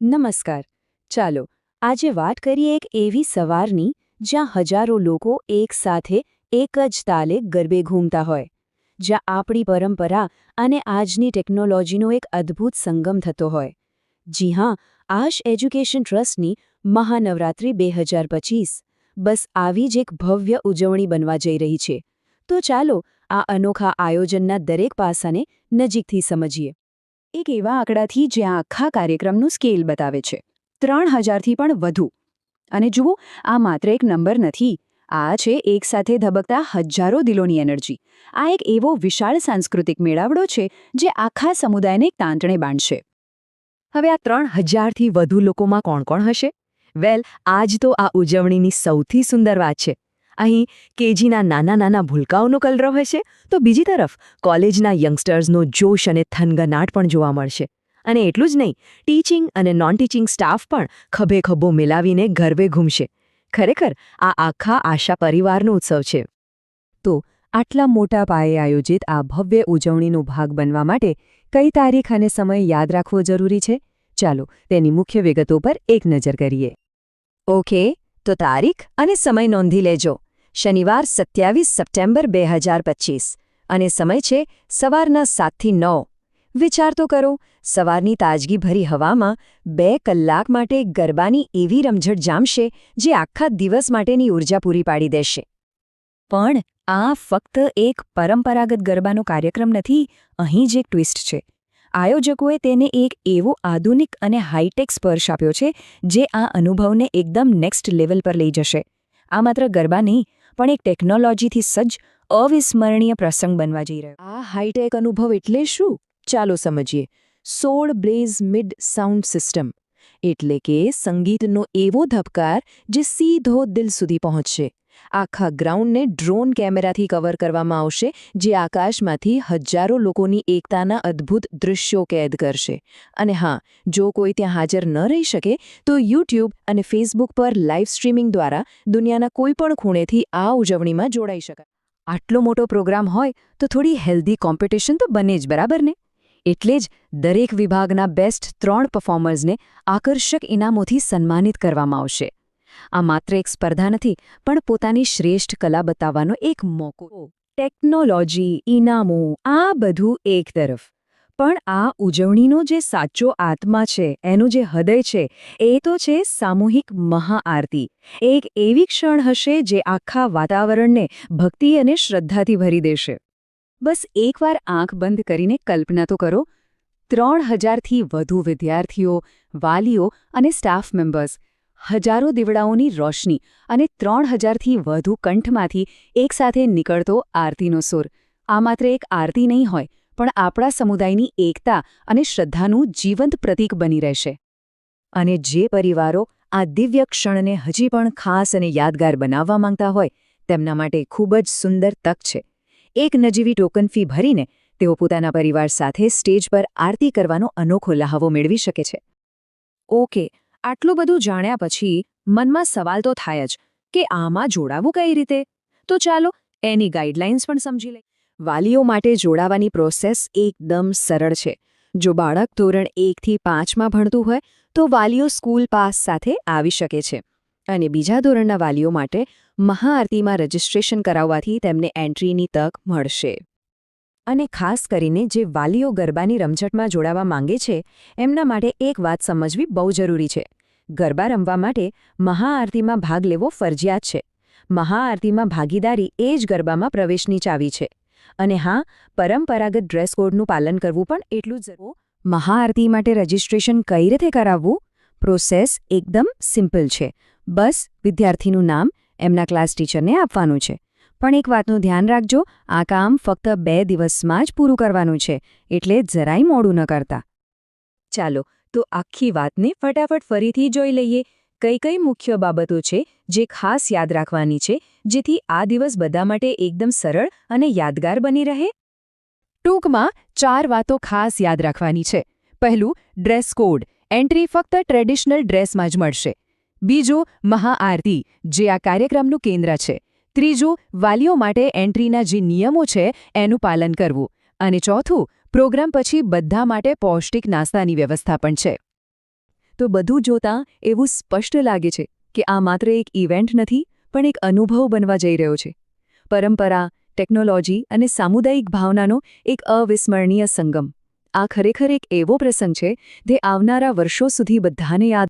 નમસ્કાર. ચાલો, આજે વાત કરીએ એક એવી સવારની, જ્યાં હજારો લોકો એકસાથે એક જ તાલે ગરબે ઘૂમતા હોય. જ્યાં આપણી પરંપરા અને આજની ટેકનોલોજીનો એક અદ્ભુત સંગમ થતો હોય. જી હા, આશ એજ્યુકેશન ટ્રસ્ટની મહાનવરાત્રિ બે હજાર પચીસ. બસ આવી જ એક ભવ્ય ઉજવણી બનવા જઈ રહી છે. તો ચાલો, આ અનોખા આયોજનના દરેક પાસાને નજીકથી સમજીએ. એક એવા આંકડાથી જ્યાં આખા કાર્યક્રમનું સ્કેલ બતાવે છે. ત્રણ હજારથી પણ વધુ. અને જુઓ, આ માત્ર એક નંબર નથી. આ છે એકસાથે ધબકતા હજારો દિલોની એનર્જી. આ એક એવો વિશાળ સાંસ્કૃતિક મેળાવડો છે જે આખા સમુદાયને એક તાંતણે બાંધશે. હવે આ ત્રણ હજારથી વધુ લોકોમાં કોણ કોણ હશે? વેલ, આજ તો આ ઉજવણીની સૌથી સુંદર વાત છે. અહીં કેજીના નાના નાના ભૂલકાઓનો કલરવ હશે તો બીજી તરફ કોલેજના યંગસ્ટર્સનો જોશ અને થનગનાટ પણ જોવા મળશે. અને એટલું જ નહીં, ટીચિંગ અને નોન ટીચિંગ સ્ટાફ પણ ખભે ખભો મિલાવીને ગરબે ઘૂમશે. ખરેખર, આ આખા આશા પરિવારનો ઉત્સવ છે. તો આટલા મોટા પાયે આયોજિત આ ભવ્ય ઉજવણીનો ભાગ બનવા માટે કઈ તારીખ અને સમય યાદ રાખવો જરૂરી છે? ચાલો, તેની મુખ્ય વિગતો પર એક નજર કરીએ. ઓકે, તો તારીખ અને સમય નોંધી લેજો. શનિવાર સત્યાવીસ સપ્ટેમ્બર બે હજાર પચીસ અને સમય છે સવારના સાતથી નવ. વિચાર તો કરો, સવારની તાજગીભરી હવામાં બે કલાક માટે ગરબાની એવી રમઝટ જામશે જે આખા દિવસ માટેની ઊર્જા પૂરી પાડી દેશે. પણ આ ફક્ત એક પરંપરાગત ગરબાનો કાર્યક્રમ નથી, અહીં જ એક ટ્વિસ્ટ છે. આયોજકોએ તેને એક એવો આધુનિક અને હાઈટેક સ્પર્શ આપ્યો છે જે આ અનુભવને એકદમ નેક્સ્ટ લેવલ પર લઈ જશે. આ માત્ર ગરબા નહીં પણ એક ટેકનોલોજીથી સજ્જ, અવિસ્મરણીય પ્રસંગ બનવા જઈ રહ્યો. આ હાઈટેક અનુભવ એટલે શું? ચાલો સમજીએ. સોળ બ્લેઝ મિડ સાઉન્ડ સિસ્ટમ એટલે કે સંગીતનો એવો ધબકાર જે સીધો દિલ સુધી પહોંચશે. આખા ગ્રાઉન્ડને ડ્રોન કેમેરાથી કવર કરવામાં આવશે, જે આકાશમાંથી હજારો લોકોની એકતાના અદ્ભુત દૃશ્યો કેદ કરશે. અને હા, જો કોઈ ત્યાં હાજર ન રહી શકે, તો યુટ્યુબ અને ફેસબુક પર લાઇવ સ્ટ્રીમિંગ દ્વારા દુનિયાના કોઈપણ ખૂણેથી આ ઉજવણીમાં જોડાઈ શકાય. આટલો મોટો પ્રોગ્રામ હોય, તો થોડી હેલ્ધી કોમ્પિટિશન તો બને જ, બરાબર ને? એટલે જ દરેક વિભાગના બેસ્ટ ત્રણ પર્ફોમર્સને આકર્ષક ઇનામોથી સન્માનિત કરવામાં આવશે. આ માત્ર એક સ્પર્ધા નથી, પણ પોતાની શ્રેષ્ઠ કલા બતાવવાનો એક મોકો. ટેકનોલોજી, ઇનામો, આ બધું એક તરફ. પણ આ ઉજવણીનો જે સાચો આત્મા છે, એનું જે હૃદય છે, એ તો છે સામૂહિક મહાઆરતી. એક એવી ક્ષણ હશે જે આખા વાતાવરણને ભક્તિ અને શ્રદ્ધાથી ભરી દેશે. બસ એકવાર આંખ બંધ કરીને કલ્પના તો કરો. ત્રણ હજારથી વધુ વિદ્યાર્થીઓ, વાલીઓ અને સ્ટાફ મેમ્બર્સ હજારો દીવડાઓની રોશની અને ત્રણ હજારથી વધુ કંઠમાંથી એકસાથે નીકળતો આરતીનો સુર. આ માત્ર એક આરતી નહીં હોય, પણ આપણા સમુદાયની એકતા અને શ્રદ્ધાનું જીવંત પ્રતીક બની રહેશે. અને જે પરિવારો આ દિવ્ય ક્ષણને હજી પણ ખાસ અને યાદગાર બનાવવા માંગતા હોય, તેમના માટે ખૂબ જ સુંદર તક છે. એક નજીવી ટોકન ફી ભરીને તેઓ પોતાના પરિવાર સાથે સ્ટેજ પર આરતી કરવાનો અનોખો લહાવો મેળવી શકે છે. ઓકે આટલું બધું જાણ્યા પછી મનમાં સવાલ તો થાય જ કે આમાં જોડાવું કઈ રીતે? તો ચાલો એની ગાઈડલાઇન્સ પણ સમજી લઈએ. વાલીઓ માટે જોડાવાની પ્રોસેસ એકદમ સરળ છે. જો બાળક ધોરણ એકથી પાંચમાં ભણતું હોય, તો વાલીઓ સ્કૂલ પાસ સાથે આવી શકે છે. અને બીજા ધોરણના વાલીઓ માટે મહાઆરતીમાં રજિસ્ટ્રેશન કરાવવાથી તેમને એન્ટ્રીની તક મળશે. અને ખાસ કરીને જે વાલીઓ ગરબાની રમઝટમાં જોડાવા માંગે છે, એમના માટે એક વાત સમજવી બહુ જરૂરી છે. ગરબા રમવા માટે મહાઆરતીમાં ભાગ લેવો ફરજિયાત છે. મહાઆરતીમાં ભાગીદારી એ જ ગરબામાં પ્રવેશની ચાવી છે. અને હા, પરંપરાગત ડ્રેસ કોડનું પાલન કરવું પણ એટલું જ મહાઆરતી માટે રજિસ્ટ્રેશન કઈ રીતે કરાવવું? પ્રોસેસ એકદમ સિમ્પલ છે. બસ વિદ્યાર્થીનું નામ, એમના ક્લાસ ટીચરને આપવાનું છે. પણ એક વાતનું ધ્યાન રાખજો, આ કામ ફક્ત બે દિવસમાં જ પૂરું કરવાનું છે, એટલે જરાય મોડું ન કરતા. ચાલો તો આખી વાતને ફટાફટ ફરીથી જોઈ લઈએ. કઈ કઈ મુખ્ય બાબતો છે જે ખાસ યાદ રાખવાની છે, જેથી આ દિવસ બધા માટે એકદમ સરળ અને યાદગાર બની રહે? ટૂંકમાં, ચાર વાતો ખાસ યાદ રાખવાની છે. પહેલું, ડ્રેસ કોડ. એન્ટ્રી ફક્ત ટ્રેડિશનલ ડ્રેસમાં જ મળશે. બીજું, મહાઆરતી, જે આ કાર્યક્રમનું કેન્દ્ર છે. ત્રીજું, વાલીઓ માટે એન્ટ્રીના જે નિયમો છે, એનું પાલન કરવું. અને ચોથું પ્રોગ્રામ પછી બધા માટે પૌષ્ટિક નાસ્તાની વ્યવસ્થા પણ છે. તો બધું જોતાં એવું સ્પષ્ટ લાગે છે કે આ માત્ર એક ઇવેન્ટ નથી, પણ એક અનુભવ બનવા જઈ રહ્યો છે. પરંપરા, ટેકનોલોજી અને સામુદાયિક ભાવનાનો એક અવિસ્મરણીય સંગમ. આ ખરેખર એક એવો પ્રસંગ છે જે આવનારા વર્ષો સુધી બધાને યાદ